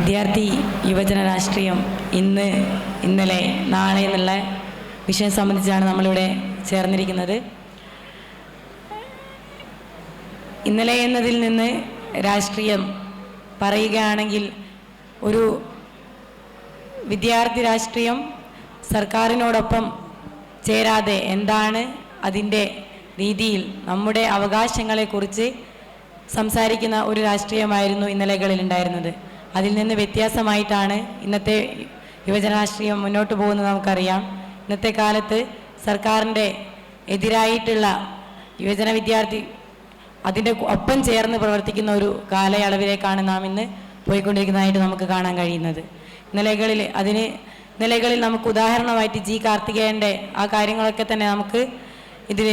വിദ്യാർത്ഥി യുവജന രാഷ്ട്രീയം ഇന്ന് ഇന്നലെ നാളെ എന്നുള്ള വിഷയം സംബന്ധിച്ചാണ് നമ്മളിവിടെ ചേർന്നിരിക്കുന്നത്. ഇന്നലെ എന്നതിൽ നിന്ന് രാഷ്ട്രീയം പറയുകയാണെങ്കിൽ ഒരു വിദ്യാർത്ഥി രാഷ്ട്രീയം സർക്കാരിനോടൊപ്പം ചേരാതെ എന്താണ് അതിന്റെ രീതിയിൽ നമ്മുടെ അവകാശങ്ങളെക്കുറിച്ച് സംസാരിക്കുന്ന ഒരു രാഷ്ട്രീയമായിരുന്നു ഇന്നലകളിൽ ഉണ്ടായിരുന്നത് അതിൽ നിന്ന് വ്യത്യാസമായിട്ടാണ് ഇന്നത്തെ യുവജനരാഷ്ട്രീയം മുന്നോട്ട് പോകുന്നത് നമുക്കറിയാം. ഇന്നത്തെ കാലത്ത് സർക്കാരിന്റെ എതിരായിട്ടുള്ള യുവജന വിദ്യാർത്ഥി അതിന്റെ ഒപ്പം ചേർന്ന് പ്രവർത്തിക്കുന്ന ഒരു കാലയളവിലേക്കാണ് നാം ഇന്ന് പോയിക്കൊണ്ടിരിക്കുന്നതായിട്ട് നമുക്ക് കാണാൻ കഴിയുന്നത്. നിലകളിൽ അതിന് നിലകളിൽ നമുക്ക് ഉദാഹരണമായിട്ട് ജി കാർത്തികേയന്റെ ആ കാര്യങ്ങളൊക്കെ തന്നെ നമുക്ക് ഇതിൽ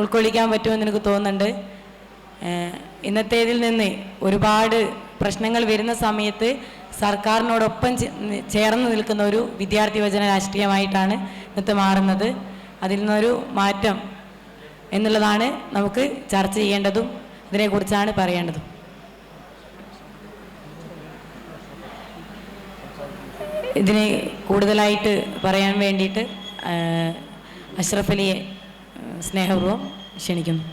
ഉൾക്കൊള്ളിക്കാൻ പറ്റുമെന്ന് എനിക്ക് തോന്നുന്നുണ്ട്. ഇന്നത്തേതിൽ നിന്ന് ഒരുപാട് പ്രശ്നങ്ങൾ വരുന്ന സമയത്ത് സർക്കാരിനോടൊപ്പം ചേർന്ന് നിൽക്കുന്ന ഒരു വിദ്യാർത്ഥി വചന രാഷ്ട്രീയമായിട്ടാണ് ഇന്നത്തെ മാറുന്നത്. അതിൽ നിന്നൊരു മാറ്റം എന്നുള്ളതാണ് നമുക്ക് ചർച്ച ചെയ്യേണ്ടതും ഇതിനെക്കുറിച്ചാണ് പറയേണ്ടതും. ഇതിനെ കൂടുതലായിട്ട് പറയാൻ വേണ്ടിയിട്ട് അഷ്റഫലിയെ സ്നേഹപൂർവം ക്ഷണിക്കുന്നു.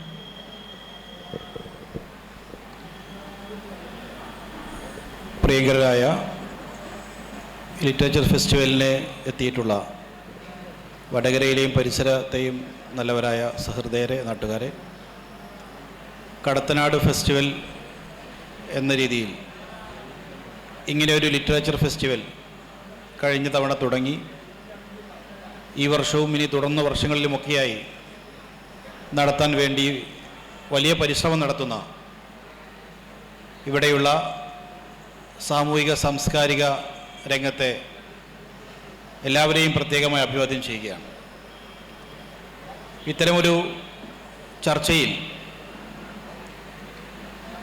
പ്രിയങ്കരായ ലിറ്ററേച്ചർ ഫെസ്റ്റിവലിന് എത്തിയിട്ടുള്ള വടകരയിലെയും പരിസരത്തെയും നല്ലവരായ സഹൃദയരെ നാട്ടുകാരെ കടത്തനാട് ഫെസ്റ്റിവൽ എന്ന രീതിയിൽ ഇങ്ങനെ ഒരു ലിറ്ററേച്ചർ ഫെസ്റ്റിവൽ കഴിഞ്ഞ തവണ തുടങ്ങി. ഈ വർഷവും ഇനി തുടർന്ന വർഷങ്ങളിലുമൊക്കെയായി നടത്താൻ വേണ്ടി വലിയ പരിശ്രമം നടത്തുന്ന ഇവിടെയുള്ള സാമൂഹിക സാംസ്കാരിക രംഗത്തെ എല്ലാവരെയും പ്രത്യേകമായി അഭിവാദ്യം ചെയ്യുകയാണ്. ഇത്തരമൊരു ചർച്ചയിൽ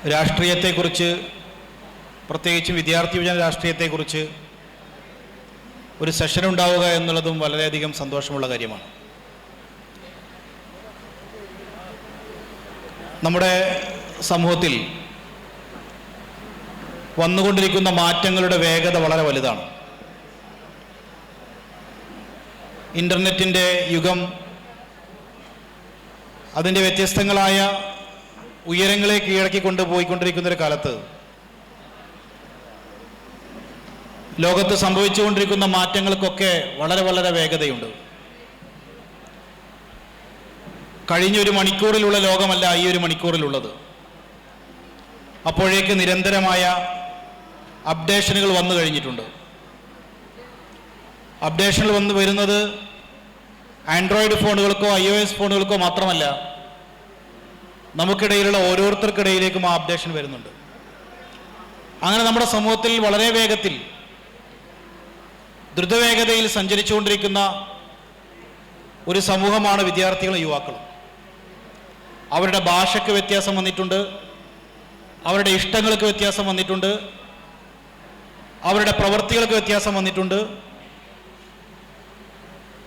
രാഷ്ട്രീയത്തെക്കുറിച്ച് പ്രത്യേകിച്ചും വിദ്യാർത്ഥി വിജന രാഷ്ട്രീയത്തെക്കുറിച്ച് ഒരു സെഷൻ ഉണ്ടാവുക എന്നുള്ളതും വളരെയധികം സന്തോഷമുള്ള കാര്യമാണ്. നമ്മുടെ സമൂഹത്തിൽ വന്നുകൊണ്ടിരിക്കുന്ന മാറ്റങ്ങളുടെ വേഗത വളരെ വലുതാണ്. ഇന്റർനെറ്റിന്റെ യുഗം അതിന്റെ വ്യത്യസ്തങ്ങളായ ഉയരങ്ങളെ കീഴടക്കി കൊണ്ടുപോയിക്കൊണ്ടിരിക്കുന്ന ഒരു കാലത്ത് ലോകത്ത് സംഭവിച്ചുകൊണ്ടിരിക്കുന്ന മാറ്റങ്ങൾക്കൊക്കെ വളരെ വളരെ വേഗതയുണ്ട്. കഴിഞ്ഞൊരു മണിക്കൂറിലുള്ള ലോകമല്ല ഈ ഒരു മണിക്കൂറിലുള്ളത്. അപ്പോഴേക്ക് നിരന്തരമായ അപ്ഡേഷനുകൾ വന്നു കഴിഞ്ഞിട്ടുണ്ട്. അപ്ഡേഷനുകൾ വന്ന് വരുന്നത് ആൻഡ്രോയിഡ് ഫോണുകൾക്കോ ഐ ഒ എസ് ഫോണുകൾക്കോ മാത്രമല്ല നമുക്കിടയിലുള്ള ഓരോരുത്തർക്കിടയിലേക്കും ആ അപ്ഡേഷൻ വരുന്നുണ്ട്. അങ്ങനെ നമ്മുടെ സമൂഹത്തിൽ വളരെ വേഗത്തിൽ ദ്രുതവേഗതയിൽ സഞ്ചരിച്ചുകൊണ്ടിരിക്കുന്ന ഒരു സമൂഹമാണ് വിദ്യാർത്ഥികളും യുവാക്കളും. അവരുടെ ഭാഷയ്ക്ക് വ്യത്യാസം വന്നിട്ടുണ്ട് അവരുടെ ഇഷ്ടങ്ങൾക്ക് വ്യത്യാസം വന്നിട്ടുണ്ട് അവരുടെ പ്രവൃത്തികൾക്ക് വ്യത്യാസം വന്നിട്ടുണ്ട്.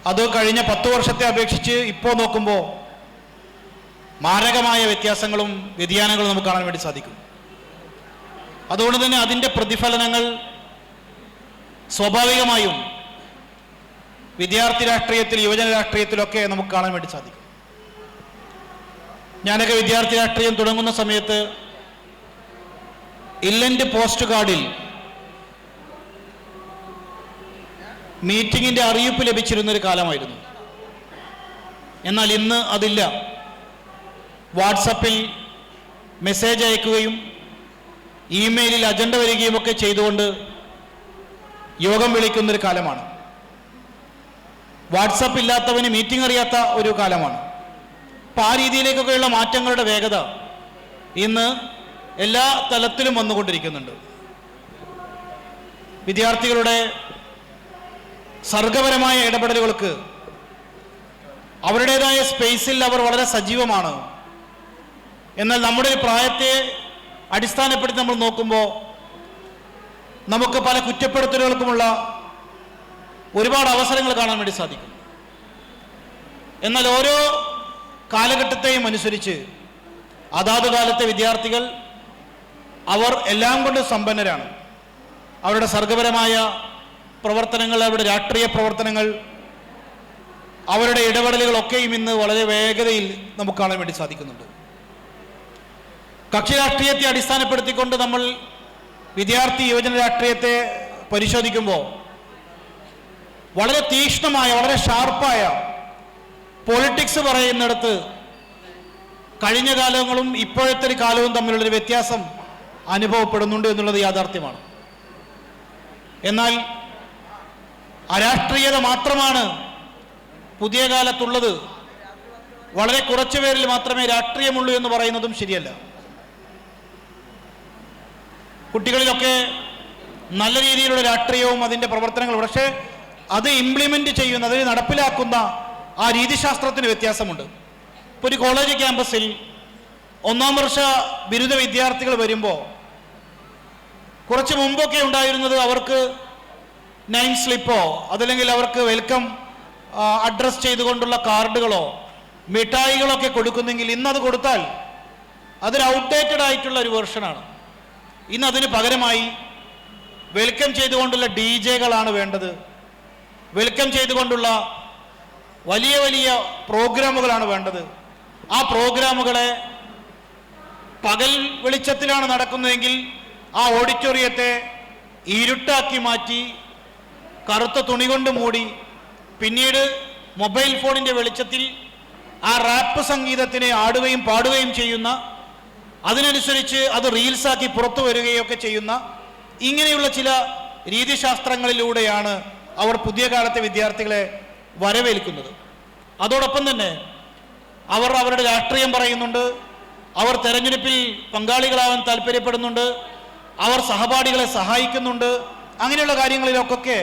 അത് കഴിഞ്ഞ പത്ത് വർഷത്തെ അപേക്ഷിച്ച് ഇപ്പോൾ നോക്കുമ്പോൾ മാരകമായ വ്യത്യാസങ്ങളും വ്യതിയാനങ്ങളും നമുക്ക് കാണാൻ വേണ്ടി സാധിക്കും. അതുകൊണ്ട് തന്നെ അതിന്റെ പ്രതിഫലനങ്ങൾ സ്വാഭാവികമായും വിദ്യാർത്ഥി രാഷ്ട്രീയത്തിൽ യുവജന രാഷ്ട്രീയത്തിലൊക്കെ നമുക്ക് കാണാൻ വേണ്ടി സാധിക്കും. ഞാനൊക്കെ വിദ്യാർത്ഥി രാഷ്ട്രീയം തുടങ്ങുന്ന സമയത്ത് ഇല്ലന്റ് പോസ്റ്റ് കാർഡിൽ മീറ്റിങ്ങിന്റെ അറിയിപ്പ് ലഭിച്ചിരുന്നൊരു കാലമായിരുന്നു. എന്നാൽ ഇന്ന് അതില്ല. വാട്സപ്പിൽ മെസ്സേജ് അയക്കുകയും ഇമെയിലിൽ അജണ്ട വരികയും ഒക്കെ ചെയ്തുകൊണ്ട് യോഗം വിളിക്കുന്നൊരു കാലമാണ്. വാട്സപ്പ് ഇല്ലാത്തവന് മീറ്റിംഗ് അറിയാത്ത ഒരു കാലമാണ്. അപ്പം ആ രീതിയിലേക്കൊക്കെയുള്ള മാറ്റങ്ങളുടെ വേഗത ഇന്ന് എല്ലാ തലത്തിലും വന്നുകൊണ്ടിരിക്കുന്നുണ്ട്. വിദ്യാർത്ഥികളുടെ സർഗപരമായ ഇടപെടലുകൾക്ക് അവരുടേതായ സ്പേസിൽ അവർ വളരെ സജീവമാണ്. എന്നാൽ നമ്മുടെ പ്രായത്തെ അടിസ്ഥാനപ്പെടുത്തി നമ്മൾ നോക്കുമ്പോൾ നമുക്ക് പല കുറ്റപ്പെടുത്തലുകൾക്കുമുള്ള ഒരുപാട് അവസരങ്ങൾ കാണാൻ വേണ്ടി സാധിക്കും. എന്നാൽ ഓരോ കാലഘട്ടത്തെയും അനുസരിച്ച് അതാത് കാലത്തെ വിദ്യാർത്ഥികൾ അവർ എല്ലാം കൊണ്ട് സമ്പന്നരാണ്. അവരുടെ സർഗപരമായ പ്രവർത്തനങ്ങൾ അവരുടെ രാഷ്ട്രീയ പ്രവർത്തനങ്ങൾ അവരുടെ ഇടപെടലുകളൊക്കെയും ഇന്ന് വളരെ വേഗതയിൽ നമുക്ക് കാണാൻ വേണ്ടി സാധിക്കുന്നുണ്ട്. കക്ഷി രാഷ്ട്രീയത്തെ അടിസ്ഥാനപ്പെടുത്തിക്കൊണ്ട് നമ്മൾ വിദ്യാർത്ഥി യുവജന രാഷ്ട്രീയത്തെ പരിശോധിക്കുമ്പോൾ വളരെ തീക്ഷ്ണമായ വളരെ ഷാർപ്പായ പൊളിറ്റിക്സ് പറയുന്നിടത്ത് കഴിഞ്ഞ കാലങ്ങളും ഇപ്പോഴത്തെ ഒരു കാലവും തമ്മിലുള്ളൊരു വ്യത്യാസം അനുഭവപ്പെടുന്നുണ്ട് എന്നുള്ളത് യാഥാർത്ഥ്യമാണ്. എന്നാൽ അരാഷ്ട്രീയത മാത്രമാണ് പുതിയ കാലത്തുള്ളത്. വളരെ കുറച്ചു പേരിൽ മാത്രമേ രാഷ്ട്രീയമുള്ളൂ എന്ന് പറയുന്നതും ശരിയല്ല. കുട്ടികളിലൊക്കെ നല്ല രീതിയിലുള്ള രാഷ്ട്രീയവും അതിന്റെ പ്രവർത്തനങ്ങളും പക്ഷേ അത് ഇംപ്ലിമെന്റ് ചെയ്യുന്ന അതിന് നടപ്പിലാക്കുന്ന ആ രീതിശാസ്ത്രത്തിന് വ്യത്യാസമുണ്ട്. ഇപ്പോൾ ഒരു കോളേജ് ക്യാമ്പസിൽ ഒന്നാം വർഷ ബിരുദ വിദ്യാർത്ഥികൾ വരുമ്പോൾ കുറച്ച് മുമ്പൊക്കെ ഉണ്ടായിരുന്നത് അവർക്ക് നൈം സ്ലിപ്പോ അതല്ലെങ്കിൽ അവർക്ക് വെൽക്കം അഡ്രസ് ചെയ്തുകൊണ്ടുള്ള കാർഡുകളോ മിഠായികളൊക്കെ കൊടുക്കുന്നെങ്കിൽ ഇന്നത് കൊടുത്താൽ അതൊരു ഔട്ട്ഡേറ്റഡ് ആയിട്ടുള്ള ഒരു വേർഷനാണ് ഇന്ന് അതിന് പകരമായി വെൽക്കം ചെയ്തുകൊണ്ടുള്ള ഡി ജെകളാണ് വേണ്ടത്. വെൽക്കം ചെയ്തുകൊണ്ടുള്ള വലിയ വലിയ പ്രോഗ്രാമുകളാണ് വേണ്ടത്. ആ പ്രോഗ്രാമുകളെ പകൽ വെളിച്ചത്തിലാണ് നടക്കുന്നതെങ്കിൽ ആ ഓഡിറ്റോറിയത്തെ ഇരുട്ടാക്കി മാറ്റി കറുത്ത തുണി കൊണ്ട് മൂടി പിന്നീട് മൊബൈൽ ഫോണിന്റെ വെളിച്ചത്തിൽ ആ റാപ്പ് സംഗീതത്തിനെ ആടുകയും പാടുകയും ചെയ്യുന്ന അതിനനുസരിച്ച് അത് റീൽസാക്കി പുറത്തു വരികയൊക്കെ ചെയ്യുന്ന ഇങ്ങനെയുള്ള ചില രീതിശാസ്ത്രങ്ങളിലൂടെയാണ് അവർ പുതിയ കാലത്തെ വിദ്യാർത്ഥികളെ വരവേൽക്കുന്നത്. അതോടൊപ്പം തന്നെ അവർ അവരുടെ രാഷ്ട്രീയം പറയുന്നുണ്ട് അവർ തെരഞ്ഞെടുപ്പിൽ പങ്കാളികളാവാൻ താല്പര്യപ്പെടുന്നുണ്ട് അവർ സഹപാഠികളെ സഹായിക്കുന്നുണ്ട് അങ്ങനെയുള്ള കാര്യങ്ങളിലൊക്കെ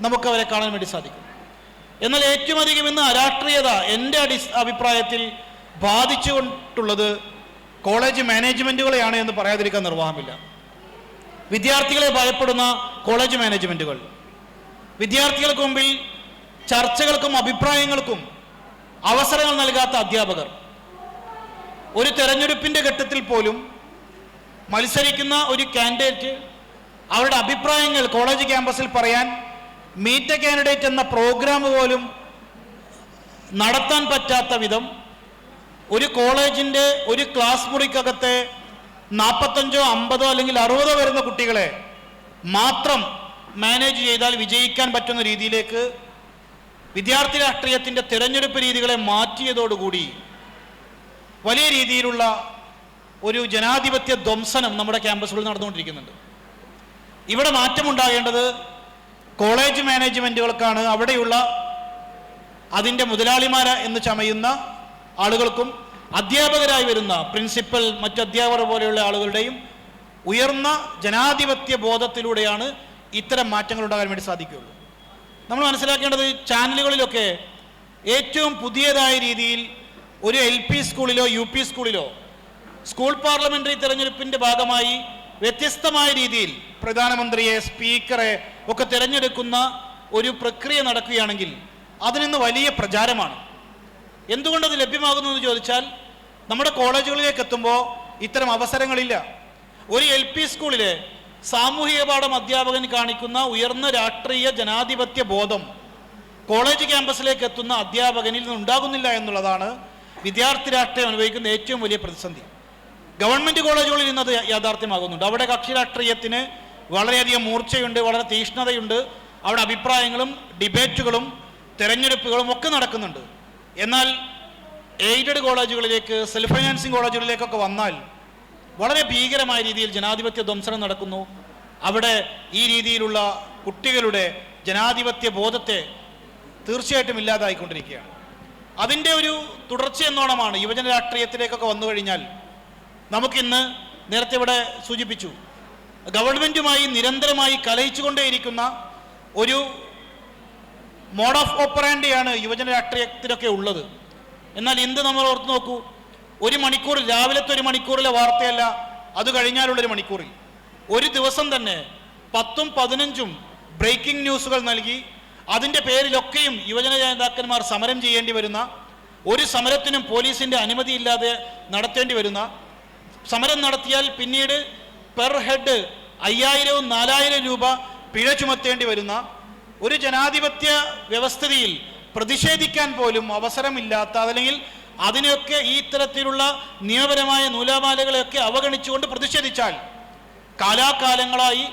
നമുക്ക് അവരെ കാണാൻ വേണ്ടി സാധിക്കും. എന്നാൽ ഏറ്റവും അധികം ഇന്ന് അരാഷ്ട്രീയത എന്റെ അടി അഭിപ്രായത്തിൽ ബാധിച്ചുകൊണ്ടുള്ളത് കോളേജ് മാനേജ്മെന്റുകളെയാണ് എന്ന് പറയാതിരിക്കാൻ നിർവാഹമില്ല. വിദ്യാർത്ഥികളെ ഭയപ്പെടുന്ന കോളേജ് മാനേജ്മെന്റുകൾ. വിദ്യാർത്ഥികൾക്ക് മുമ്പിൽ ചർച്ചകൾക്കും അഭിപ്രായങ്ങൾക്കും അവസരങ്ങൾ നൽകാത്ത അധ്യാപകർ. ഒരു തെരഞ്ഞെടുപ്പിന്റെ ഘട്ടത്തിൽ പോലും മത്സരിക്കുന്ന ഒരു കാൻഡിഡേറ്റ് അവരുടെ അഭിപ്രായങ്ങൾ കോളേജ് ക്യാമ്പസിൽ പറയാൻ മീറ്റ് എ കാൻഡിഡേറ്റ് എന്ന പ്രോഗ്രാം പോലും നടത്താൻ പറ്റാത്ത വിധം ഒരു കോളേജിന്റെ ഒരു ക്ലാസ് മുറിക്കകത്തെ നാൽപ്പത്തഞ്ചോ അമ്പതോ അല്ലെങ്കിൽ അറുപതോ വരുന്ന കുട്ടികളെ മാത്രം മാനേജ് ചെയ്താൽ വിജയിക്കാൻ പറ്റുന്ന രീതിയിലേക്ക് വിദ്യാർത്ഥി രാഷ്ട്രീയത്തിന്റെ തിരഞ്ഞെടുപ്പ് രീതികളെ മാറ്റിയതോടുകൂടി വലിയ രീതിയിലുള്ള ഒരു ജനാധിപത്യ ധ്വംസനം നമ്മുടെ ക്യാമ്പസുകളിൽ നടന്നുകൊണ്ടിരിക്കുന്നുണ്ട്. ഇവിടെ മാറ്റമുണ്ടാകേണ്ടത് കോളേജ് മാനേജ്മെന്റുകൾക്കാണ് അവിടെയുള്ള അതിന്റെ മുതലാളിമാര എന്ന് ചമയുന്ന ആളുകൾക്കും അധ്യാപകരായി വരുന്ന പ്രിൻസിപ്പൽ മറ്റു അധ്യാപകർ പോലെയുള്ള ആളുകളുടെയും ഉയർന്ന ജനാധിപത്യ ബോധത്തിലൂടെയാണ് ഇത്തരം മാറ്റങ്ങൾ ഉണ്ടാകാൻ വേണ്ടി സാധിക്കുകയുള്ളൂ. നമ്മൾ മനസ്സിലാക്കേണ്ടത് ചാനലുകളിലൊക്കെ ഏറ്റവും പുതിയതായ രീതിയിൽ ഒരു എൽ പി സ്കൂളിലോ യു പി സ്കൂളിലോ സ്കൂൾ പാർലമെന്ററി തെരഞ്ഞെടുപ്പിന്റെ ഭാഗമായി വ്യത്യസ്തമായ രീതിയിൽ പ്രധാനമന്ത്രിയെ സ്പീക്കറെ ഒക്കെ തിരഞ്ഞെടുക്കുന്ന ഒരു പ്രക്രിയ നടക്കുകയാണെങ്കിൽ അതിനിന്ന് വലിയ പ്രചാരമാണ്. എന്തുകൊണ്ടത് ലഭ്യമാകുന്നു എന്ന് ചോദിച്ചാൽ നമ്മുടെ കോളേജുകളിലേക്ക് എത്തുമ്പോൾ ഇത്തരം അവസരങ്ങളില്ല. ഒരു എൽ പി സ്കൂളിലെ സാമൂഹിക പാഠം അധ്യാപകൻ കാണിക്കുന്ന ഉയർന്ന രാഷ്ട്രീയ ജനാധിപത്യ ബോധം കോളേജ് ക്യാമ്പസിലേക്ക് എത്തുന്ന അധ്യാപകനിൽ നിന്ന് ഉണ്ടാകുന്നില്ല എന്നുള്ളതാണ് വിദ്യാർത്ഥി രാഷ്ട്രീയം അനുഭവിക്കുന്ന ഏറ്റവും വലിയ പ്രതിസന്ധി. ഗവൺമെന്റ് കോളേജുകളിൽ ഇന്നത് യാഥാർത്ഥ്യമാകുന്നുണ്ട്. അവിടെ കക്ഷി രാഷ്ട്രീയത്തിന് വളരെയധികം മൂർച്ചയുണ്ട് വളരെ തീഷ്ണതയുണ്ട്. അവിടെ അഭിപ്രായങ്ങളും ഡിബേറ്റുകളും തെരഞ്ഞെടുപ്പുകളും ഒക്കെ നടക്കുന്നുണ്ട്. എന്നാൽ എയ്ഡഡ് കോളേജുകളിലേക്ക് സെൽഫ് ഫൈനാൻസിങ് കോളേജുകളിലേക്കൊക്കെ വന്നാൽ വളരെ ഭീകരമായ രീതിയിൽ ജനാധിപത്യ ധ്വംസനം നടക്കുന്നു. അവിടെ ഈ രീതിയിലുള്ള കുട്ടികളുടെ ജനാധിപത്യ ബോധത്തെ തീർച്ചയായിട്ടും ഇല്ലാതായിക്കൊണ്ടിരിക്കുകയാണ്. അതിന്റെ ഒരു തുടർച്ചയെന്നോണമാണ് യുവജന രാഷ്ട്രീയത്തിലേക്കൊക്കെ വന്നു കഴിഞ്ഞാൽ നമുക്കിന്ന് നേരത്തെ ഇവിടെ സൂചിപ്പിച്ചു. ഗവൺമെന്റുമായി നിരന്തരമായി കലയിച്ചുകൊണ്ടേയിരിക്കുന്ന ഒരു മോഡ് ഓഫ് ഓപ്പറാൻഡിയാണ് യുവജന രാഷ്ട്രീയത്തിലൊക്കെ ഉള്ളത്. എന്നാൽ ഇന്ന് നമ്മൾ ഓർത്ത് നോക്കൂ ഒരു മണിക്കൂർ രാവിലത്തെ ഒരു മണിക്കൂറിലെ വാർത്തയല്ല അത് കഴിഞ്ഞാലുള്ളൊരു മണിക്കൂറിൽ. ഒരു ദിവസം തന്നെ പത്തും പതിനഞ്ചും ബ്രേക്കിംഗ് ന്യൂസുകൾ നൽകി അതിന്റെ പേരിലൊക്കെയും യുവജന നേതാക്കന്മാർ സമരം ചെയ്യേണ്ടി വരുന്ന ഒരു സമരത്തിനും പോലീസിന്റെ അനുമതിയില്ലാതെ നടത്തേണ്ടി വരുന്ന സമരം നടത്തിയാൽ പിന്നീട് പെർ ഹെഡ് അയ്യായിരവും നാലായിരം രൂപ പിഴ ചുമത്തേണ്ടി വരുന്ന ഒരു ജനാധിപത്യ വ്യവസ്ഥിതിയിൽ പ്രതിഷേധിക്കാൻ പോലും അവസരമില്ലാത്ത അതല്ലെങ്കിൽ അതിനെയൊക്കെ ഈ ഇത്തരത്തിലുള്ള നിയമപരമായ നൂലാമാലകളെയൊക്കെ അവഗണിച്ചുകൊണ്ട് പ്രതിഷേധിച്ചാൽ കാലാകാലങ്ങളായി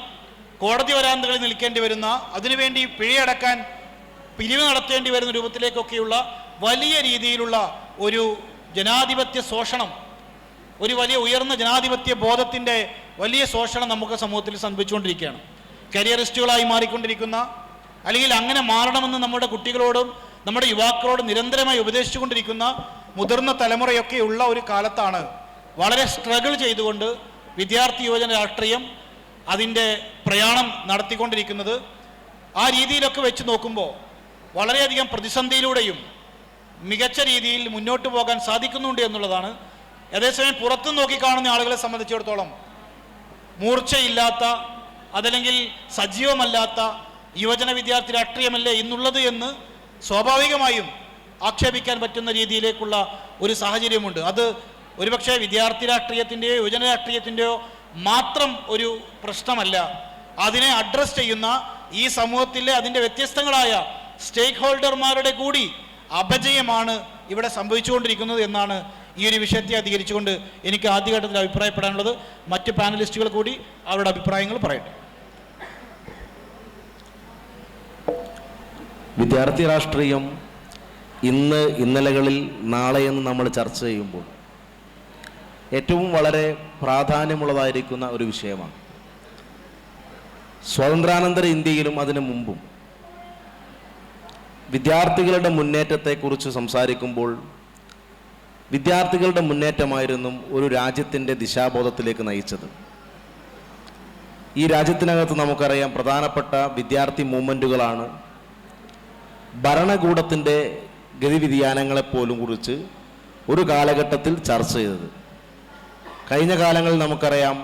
കോടതി വരാന്തകളിൽ നിൽക്കേണ്ടി വരുന്ന അതിനുവേണ്ടി പിഴയടക്കാൻ പിരിവ് നടത്തേണ്ടി വരുന്ന രൂപത്തിലേക്കൊക്കെയുള്ള വലിയ രീതിയിലുള്ള ഒരു ജനാധിപത്യ ശോഷണം ഒരു വലിയ ഉയർന്ന ജനാധിപത്യ ബോധത്തിന്റെ വലിയ ശോഷണം നമുക്ക് സമൂഹത്തിൽ സംഭവിച്ചുകൊണ്ടിരിക്കുകയാണ്. കരിയറിസ്റ്റുകളായി മാറിക്കൊണ്ടിരിക്കുന്ന അല്ലെങ്കിൽ അങ്ങനെ മാറണമെന്ന് നമ്മുടെ കുട്ടികളോടും നമ്മുടെ യുവാക്കളോടും നിരന്തരമായി ഉപദേശിച്ചുകൊണ്ടിരിക്കുന്ന മുതിർന്ന തലമുറയൊക്കെ ഉള്ള ഒരു കാലത്താണ് വളരെ സ്ട്രഗിൾ ചെയ്തുകൊണ്ട് വിദ്യാർത്ഥി യുവജന രാഷ്ട്രീയം അതിന്റെ പ്രയാണം നടത്തിക്കൊണ്ടിരിക്കുന്നത്. ആ രീതിയിലൊക്കെ വെച്ച് നോക്കുമ്പോൾ വളരെയധികം പ്രതിസന്ധിയിലൂടെയും മികച്ച രീതിയിൽ മുന്നോട്ട് പോകാൻ സാധിക്കുന്നുണ്ട് എന്നുള്ളതാണ് അതേസമയം പുറത്തു നോക്കി കാണുന്ന ആളുകളെ സംബന്ധിച്ചിടത്തോളം മൂർച്ചയില്ലാത്ത അതല്ലെങ്കിൽ സജീവമല്ലാത്ത യുവജന വിദ്യാർത്ഥി രാഷ്ട്രീയമല്ലേ ഇന്നുള്ളത് എന്ന് സ്വാഭാവികമായും ആക്ഷേപിക്കാൻ പറ്റുന്ന രീതിയിലേക്കുള്ള ഒരു സാഹചര്യമുണ്ട്. അത് ഒരുപക്ഷെ വിദ്യാർത്ഥി രാഷ്ട്രീയത്തിന്റെയോ യുവജന രാഷ്ട്രീയത്തിന്റെയോ മാത്രം ഒരു പ്രശ്നമല്ല. അതിനെ അഡ്രസ് ചെയ്യുന്ന ഈ സമൂഹത്തിലെ അതിന്റെ വ്യത്യസ്തങ്ങളായ സ്റ്റേക്ക് ഹോൾഡർമാരുടെ കൂടി അപജയമാണ് ഇവിടെ സംഭവിച്ചുകൊണ്ടിരിക്കുന്നത് എന്നാണ് ഈ ഒരു വിഷയത്തെ അധികരിച്ചുകൊണ്ട് എനിക്ക് ആദ്യഘട്ടത്തിൽ അഭിപ്രായപ്പെടാനുള്ളത്. മറ്റ് പാനലിസ്റ്റുകൾ കൂടി അവരുടെ അഭിപ്രായങ്ങൾ പറയട്ടെ. വിദ്യാർത്ഥി രാഷ്ട്രീയം ഇന്ന് ഇന്നലകളിൽ നാളെ എന്ന് നമ്മൾ ചർച്ച ചെയ്യുമ്പോൾ ഏറ്റവും വളരെ പ്രാധാന്യമുള്ളതായിരിക്കുന്ന ഒരു വിഷയമാണ്. സ്വാതന്ത്ര്യാനന്തര ഇന്ത്യയിലും അതിനു മുമ്പും വിദ്യാർത്ഥികളുടെ മുന്നേറ്റത്തെക്കുറിച്ച് സംസാരിക്കുമ്പോൾ വിദ്യാർത്ഥികളുടെ മുന്നേറ്റമായിരുന്നു ഒരു രാജ്യത്തിന്റെ ദിശാബോധത്തിലേക്ക് നയിച്ചത്. ഈ രാജ്യത്തിനകത്ത് നമുക്കറിയാം പ്രധാനപ്പെട്ട വിദ്യാർത്ഥി മൂവ്മെന്റുകളാണ് ഭരണകൂടത്തിന്റെ ഗതിവിധ്യാനങ്ങളെപ്പോലും കുറിച്ച് ഒരു കാലഘട്ടത്തിൽ ചർച്ച ചെയ്തത്. കഴിഞ്ഞ കാലങ്ങളിൽ നമുക്കറിയാം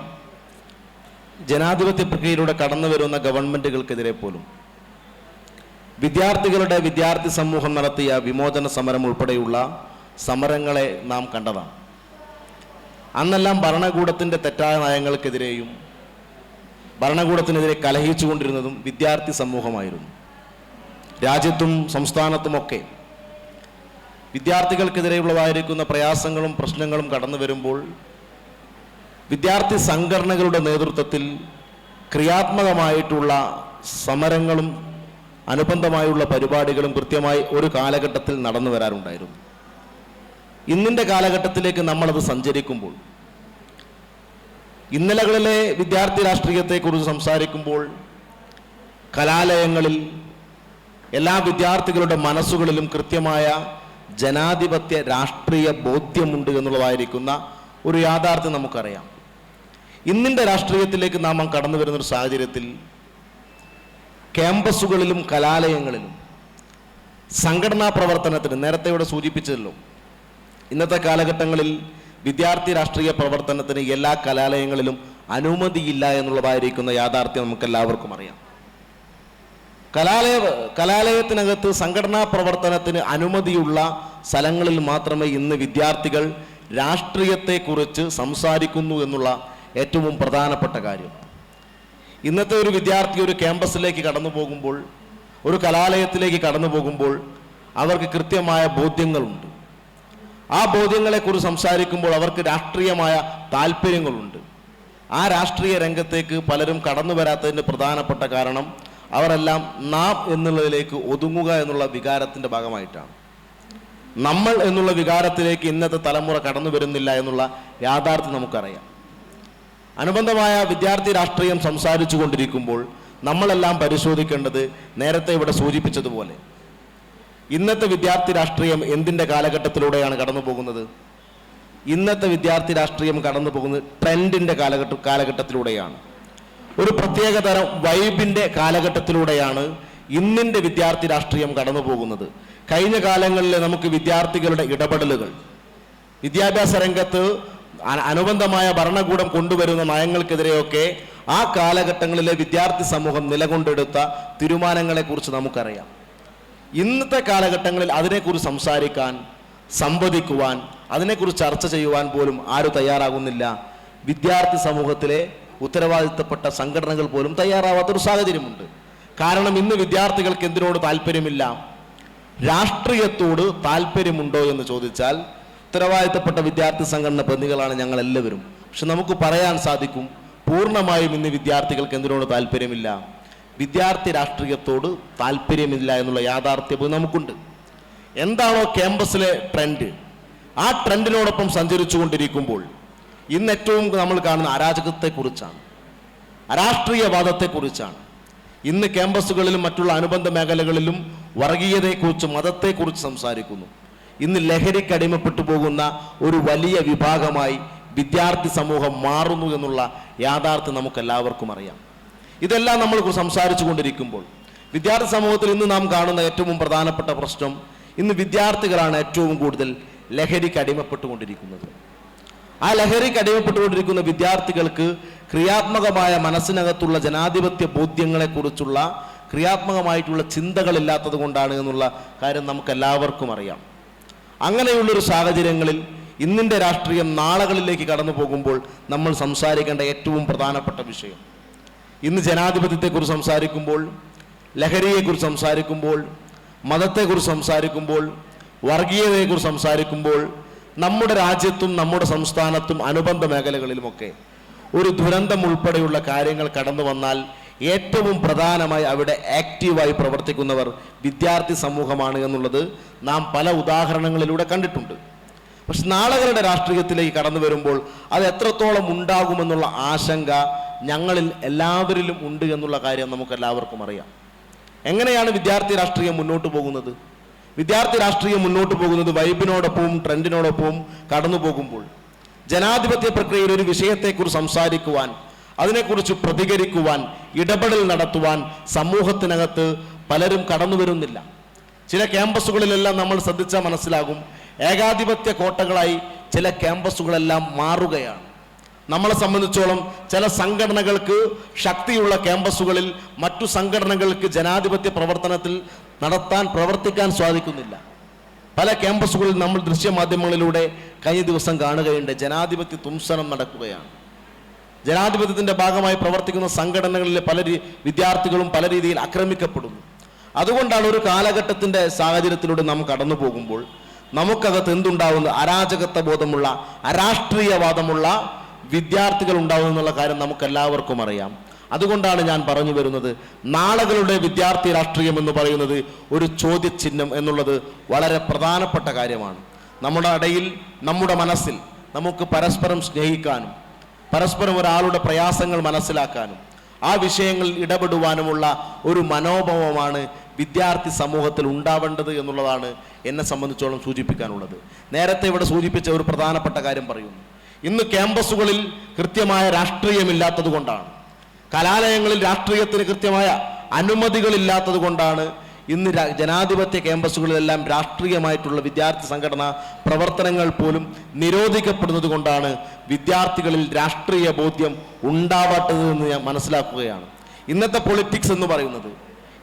ജനാധിപത്യ പ്രക്രിയയിലൂടെ കടന്നു വരുന്ന ഗവൺമെന്റുകൾക്കെതിരെ പോലും വിദ്യാർത്ഥികളുടെ വിദ്യാർത്ഥി സമൂഹം നടത്തിയ വിമോചന സമരം ഉൾപ്പെടെയുള്ള സമരങ്ങളെ നാം കണ്ടതാണ്. അന്നെല്ലാം ഭരണകൂടത്തിന്റെ തെറ്റായ നയങ്ങൾക്കെതിരെയും ഭരണകൂടത്തിനെതിരെ കലഹിച്ചുകൊണ്ടിരുന്നതും വിദ്യാർത്ഥി സമൂഹമായിരുന്നു. രാജ്യത്തും സംസ്ഥാനത്തുമൊക്കെ വിദ്യാർത്ഥികൾക്കെതിരെയുള്ളതായിരിക്കുന്ന പ്രയാസങ്ങളും പ്രശ്നങ്ങളും കടന്നു വരുമ്പോൾ വിദ്യാർത്ഥി സംഘടനകളുടെ നേതൃത്വത്തിൽ ക്രിയാത്മകമായിട്ടുള്ള സമരങ്ങളും അനുബന്ധമായുള്ള പരിപാടികളും കൃത്യമായി ഒരു കാലഘട്ടത്തിൽ നടന്നു വരാറുണ്ടായിരുന്നു. ഇന്നിന്റെ കാലഘട്ടത്തിലേക്ക് നമ്മളത് സഞ്ചരിക്കുമ്പോൾ ഇന്നലകളിലെ വിദ്യാർത്ഥി രാഷ്ട്രീയത്തെക്കുറിച്ച് സംസാരിക്കുമ്പോൾ കലാലയങ്ങളിൽ എല്ലാ വിദ്യാർത്ഥികളുടെ മനസ്സുകളിലും കൃത്യമായ ജനാധിപത്യ രാഷ്ട്രീയ ബോധ്യമുണ്ട് എന്നുള്ളതായിരിക്കുന്ന ഒരു യാഥാർത്ഥ്യം നമുക്കറിയാം. ഇന്നിന്റെ രാഷ്ട്രീയത്തിലേക്ക് നാം കടന്നു വരുന്നൊരു സാഹചര്യത്തിൽ ക്യാമ്പസുകളിലും കലാലയങ്ങളിലും സംഘടനാ പ്രവർത്തനത്തിന് നേരത്തെ ഇവിടെ സൂചിപ്പിച്ചല്ലോ. ഇന്നത്തെ കാലഘട്ടങ്ങളിൽ വിദ്യാർത്ഥി രാഷ്ട്രീയ പ്രവർത്തനത്തിന് എല്ലാ കലാലയങ്ങളിലും അനുമതിയില്ല എന്നുള്ളതായിരിക്കുന്ന യാഥാർത്ഥ്യം നമുക്ക് എല്ലാവർക്കും അറിയാം. കലാലയ കലാലയത്തിനകത്ത് സംഘടനാ പ്രവർത്തനത്തിന് അനുമതിയുള്ള സ്ഥലങ്ങളിൽ മാത്രമേ ഇന്ന് വിദ്യാർത്ഥികൾ രാഷ്ട്രീയത്തെക്കുറിച്ച് സംസാരിക്കുന്നു എന്നുള്ള ഏറ്റവും പ്രധാനപ്പെട്ട കാര്യം. ഇന്നത്തെ ഒരു വിദ്യാർത്ഥി ഒരു ക്യാമ്പസിലേക്ക് കടന്നു പോകുമ്പോൾ ഒരു കലാലയത്തിലേക്ക് കടന്നു പോകുമ്പോൾ അവർക്ക് കൃത്യമായ ബോധ്യങ്ങളുണ്ട്. ആ ബോധ്യങ്ങളെക്കുറിച്ച് സംസാരിക്കുമ്പോൾ അവർക്ക് രാഷ്ട്രീയമായ താല്പര്യങ്ങളുണ്ട്. ആ രാഷ്ട്രീയ രംഗത്തേക്ക് പലരും കടന്നു വരാത്തതിന്റെ പ്രധാനപ്പെട്ട കാരണം അവരെല്ലാം നാം എന്നുള്ളതിലേക്ക് ഒതുങ്ങുക എന്നുള്ള വികാരത്തിന്റെ ഭാഗമായിട്ടാണ്. നമ്മൾ എന്നുള്ള വികാരത്തിലേക്ക് ഇന്നത്തെ തലമുറ കടന്നു വരുന്നില്ല എന്നുള്ള യാഥാർത്ഥ്യം നമുക്കറിയാം. അനുബന്ധമായ വിദ്യാർത്ഥി രാഷ്ട്രീയം സംസാരിച്ചു കൊണ്ടിരിക്കുമ്പോൾ നമ്മളെല്ലാം പരിശോധിക്കേണ്ടത് നേരത്തെ ഇവിടെ സൂചിപ്പിച്ചതുപോലെ. ഇന്നത്തെ വിദ്യാർത്ഥി രാഷ്ട്രീയം എന്തിന്റെ കാലഘട്ടത്തിലൂടെയാണ് കടന്നു പോകുന്നത്? ഇന്നത്തെ വിദ്യാർത്ഥി രാഷ്ട്രീയം കടന്നു പോകുന്നത് ട്രെൻഡിന്റെ കാലഘട്ട കാലഘട്ടത്തിലൂടെയാണ്. ഒരു പ്രത്യേക തരം വൈബിന്റെ കാലഘട്ടത്തിലൂടെയാണ് ഇന്നിന്റെ വിദ്യാർത്ഥി രാഷ്ട്രീയം കടന്നു പോകുന്നത്. കഴിഞ്ഞ കാലങ്ങളിലെ നമുക്ക് വിദ്യാർത്ഥികളുടെ ഇടപെടലുകൾ വിദ്യാഭ്യാസ രംഗത്ത് അനുബന്ധമായ ഭരണകൂടം കൊണ്ടുവരുന്ന നയങ്ങൾക്കെതിരെയൊക്കെ ആ കാലഘട്ടങ്ങളിലെ വിദ്യാർത്ഥി സമൂഹം നിലകൊണ്ടെടുത്ത തീരുമാനങ്ങളെക്കുറിച്ച് നമുക്കറിയാം. ഇന്നത്തെ കാലഘട്ടങ്ങളിൽ അതിനെക്കുറിച്ച് സംസാരിക്കാൻ സംവദിക്കുവാൻ അതിനെക്കുറിച്ച് ചർച്ച ചെയ്യുവാൻ പോലും ആരും തയ്യാറാകുന്നില്ല. വിദ്യാർത്ഥി സമൂഹത്തിലെ ഉത്തരവാദിത്തപ്പെട്ട സംഘടനകൾ പോലും തയ്യാറാവാത്തൊരു സാഹചര്യമുണ്ട്. കാരണം ഇന്ന് വിദ്യാർത്ഥികൾക്ക് എന്തിനോട് താല്പര്യമില്ല? രാഷ്ട്രീയത്തോട് താല്പര്യമുണ്ടോ എന്ന് ചോദിച്ചാൽ ഉത്തരവാദിത്തപ്പെട്ട വിദ്യാർത്ഥി സംഘടന പ്രതിനിധികളാണ് ഞങ്ങൾ എല്ലാവരും പക്ഷെ നമുക്ക് പറയാൻ സാധിക്കും പൂർണമായും ഇന്ന് വിദ്യാർത്ഥികൾക്ക് എന്തിനോട് താല്പര്യമില്ല? വിദ്യാർത്ഥി രാഷ്ട്രീയത്തോട് താല്പര്യമില്ല എന്നുള്ള യാഥാർത്ഥ്യം നമുക്കുണ്ട്. എന്താണോ ക്യാമ്പസിലെ ട്രെൻഡ് ആ ട്രെൻഡിനോടൊപ്പം സഞ്ചരിച്ചു കൊണ്ടിരിക്കുമ്പോൾ ഇന്ന് ഏറ്റവും നമ്മൾ കാണുന്ന അരാജകത്തെക്കുറിച്ചാണ് അരാഷ്ട്രീയവാദത്തെക്കുറിച്ചാണ്. ഇന്ന് ക്യാമ്പസുകളിലും മറ്റുള്ള അനുബന്ധ മേഖലകളിലും വർഗീയതയെക്കുറിച്ച് മതത്തെക്കുറിച്ച് സംസാരിക്കുന്നു. ഇന്ന് ലഹരിക്ക് അടിമപ്പെട്ടു പോകുന്ന ഒരു വലിയ വിഭാഗമായി വിദ്യാർത്ഥി സമൂഹം മാറുന്നു എന്നുള്ള യാഥാർത്ഥ്യം നമുക്ക് എല്ലാവർക്കും അറിയാം. ഇതെല്ലാം നമ്മൾ സംസാരിച്ചു കൊണ്ടിരിക്കുമ്പോൾ വിദ്യാർത്ഥി സമൂഹത്തിൽ ഇന്ന് നാം കാണുന്ന ഏറ്റവും പ്രധാനപ്പെട്ട പ്രശ്നം ഇന്ന് വിദ്യാർത്ഥികളാണ് ഏറ്റവും കൂടുതൽ ലഹരിക്ക് അടിമപ്പെട്ടുകൊണ്ടിരിക്കുന്നത് ആ ലഹരിക്ക് അടിമപ്പെട്ടുകൊണ്ടിരിക്കുന്ന വിദ്യാർത്ഥികൾക്ക് ക്രിയാത്മകമായ മനസ്സിനകത്തുള്ള ജനാധിപത്യ ബോധ്യങ്ങളെക്കുറിച്ചുള്ള ക്രിയാത്മകമായിട്ടുള്ള ചിന്തകളില്ലാത്തത് കൊണ്ടാണ് എന്നുള്ള കാര്യം നമുക്ക് എല്ലാവർക്കും അറിയാം. അങ്ങനെയുള്ളൊരു സാഹചര്യങ്ങളിൽ ഇന്നിന്റെ രാഷ്ട്രീയം നാളകളിലേക്ക് കടന്നു പോകുമ്പോൾ നമ്മൾ സംസാരിക്കേണ്ട ഏറ്റവും പ്രധാനപ്പെട്ട വിഷയം. ഇന്ന് ജനാധിപത്യത്തെക്കുറിച്ച് സംസാരിക്കുമ്പോൾ ലഹരിയെക്കുറിച്ച് സംസാരിക്കുമ്പോൾ മതത്തെക്കുറിച്ച് സംസാരിക്കുമ്പോൾ വർഗീയതയെക്കുറിച്ച് സംസാരിക്കുമ്പോൾ നമ്മുടെ രാജ്യത്തും നമ്മുടെ സംസ്ഥാനത്തും അനുബന്ധ മേഖലകളിലുമൊക്കെ ഒരു ദുരന്തം ഉൾപ്പെടെയുള്ള കാര്യങ്ങൾ കടന്നു വന്നാൽ ഏറ്റവും പ്രധാനമായി അവിടെ ആക്റ്റീവായി പ്രവർത്തിക്കുന്നവർ വിദ്യാർത്ഥി സമൂഹമാണ് എന്നുള്ളത് നാം പല ഉദാഹരണങ്ങളിലൂടെ കണ്ടിട്ടുണ്ട്. പക്ഷെ നാളുകളുടെ രാഷ്ട്രീയത്തിലേക്ക് കടന്നു വരുമ്പോൾ അത് എത്രത്തോളം ഉണ്ടാകുമെന്നുള്ള ആശങ്ക ഞങ്ങളിൽ എല്ലാവരിലും ഉണ്ട് എന്നുള്ള കാര്യം നമുക്ക് എല്ലാവർക്കും അറിയാം. എങ്ങനെയാണ് വിദ്യാർത്ഥി രാഷ്ട്രീയം മുന്നോട്ട് പോകുന്നത്? വിദ്യാർത്ഥി രാഷ്ട്രീയം മുന്നോട്ട് പോകുന്നത് വൈബിനോടൊപ്പവും ട്രെൻഡിനോടൊപ്പവും കടന്നു പോകുമ്പോൾ ജനാധിപത്യ പ്രക്രിയയിൽ ഒരു വിഷയത്തെക്കുറിച്ച് സംസാരിക്കുവാൻ അതിനെക്കുറിച്ച് പ്രതികരിക്കുവാൻ ഇടപെടൽ നടത്തുവാൻ സമൂഹത്തിനകത്ത് പലരും കടന്നു വരുന്നില്ല. ചില ക്യാമ്പസുകളിലെല്ലാം നമ്മൾ ശ്രദ്ധിച്ചാൽ മനസ്സിലാകും ഏകാധിപത്യ കോട്ടകളായി ചില ക്യാമ്പസുകളെല്ലാം മാറുകയാണ്. നമ്മളെ സംബന്ധിച്ചോളം ചില സംഘടനകൾക്ക് ശക്തിയുള്ള ക്യാമ്പസുകളിൽ മറ്റു സംഘടനകൾക്ക് ജനാധിപത്യ പ്രവർത്തനത്തിൽ നടത്താൻ പ്രവർത്തിക്കാൻ സാധിക്കുന്നില്ല. പല ക്യാമ്പസുകളിൽ നമ്മൾ ദൃശ്യമാധ്യമങ്ങളിലൂടെ കഴിഞ്ഞ ദിവസം കാണുകയുണ്ട് ജനാധിപത്യ തുംസനം നടക്കുകയാണ്. ജനാധിപത്യത്തിന്റെ ഭാഗമായി പ്രവർത്തിക്കുന്ന സംഘടനകളിലെ പല വിദ്യാർത്ഥികളും പല രീതിയിൽ ആക്രമിക്കപ്പെടുന്നു. അതുകൊണ്ടാണ് ഒരു കാലഘട്ടത്തിന്റെ സാഹചര്യത്തിലൂടെ നാം കടന്നു പോകുമ്പോൾ നമുക്കകത്ത് എന്തുണ്ടാവുന്ന? അരാജകത്വ ബോധമുള്ള അരാഷ്ട്രീയവാദമുള്ള വിദ്യാർത്ഥികൾ ഉണ്ടാവും എന്നുള്ള കാര്യം നമുക്കെല്ലാവർക്കും അറിയാം. അതുകൊണ്ടാണ് ഞാൻ പറഞ്ഞു വരുന്നത് നാളുകളുടെ വിദ്യാർത്ഥി രാഷ്ട്രീയം എന്ന് പറയുന്നത് ഒരു ചോദ്യചിഹ്നം എന്നുള്ളത് വളരെ പ്രധാനപ്പെട്ട കാര്യമാണ്. നമ്മുടെ ഇടയിൽ നമ്മുടെ മനസ്സിൽ നമുക്ക് പരസ്പരം സ്നേഹിക്കാനും പരസ്പരം ഒരാളുടെ പ്രയാസങ്ങൾ മനസ്സിലാക്കാനും ആ വിഷയങ്ങളിൽ ഇടപെടുവാനുമുള്ള ഒരു മനോഭാവമാണ് വിദ്യാർത്ഥി സമൂഹത്തിൽ ഉണ്ടാവേണ്ടത് എന്നുള്ളതാണ് എന്നെ സംബന്ധിച്ചോളം സൂചിപ്പിക്കാനുള്ളത്. നേരത്തെ ഇവിടെ സൂചിപ്പിച്ച ഒരു പ്രധാനപ്പെട്ട കാര്യം പറയുന്നു. ഇന്ന് ക്യാമ്പസുകളിൽ കൃത്യമായ രാഷ്ട്രീയമില്ലാത്തത് കൊണ്ടാണ് കലാലയങ്ങളിൽ രാഷ്ട്രീയത്തിന് കൃത്യമായ അനുമതികളില്ലാത്തത് കൊണ്ടാണ് ഇന്ന് ജനാധിപത്യ ക്യാമ്പസുകളിലെല്ലാം രാഷ്ട്രീയമായിട്ടുള്ള വിദ്യാർത്ഥി സംഘടന പ്രവർത്തനങ്ങൾ പോലും നിരോധിക്കപ്പെടുന്നത് കൊണ്ടാണ് വിദ്യാർത്ഥികളിൽ രാഷ്ട്രീയ ബോധ്യം ഉണ്ടാവാത്തത് എന്ന് ഞാൻ മനസ്സിലാക്കുകയാണ്. ഇന്നത്തെ പൊളിറ്റിക്സ് എന്ന് പറയുന്നത്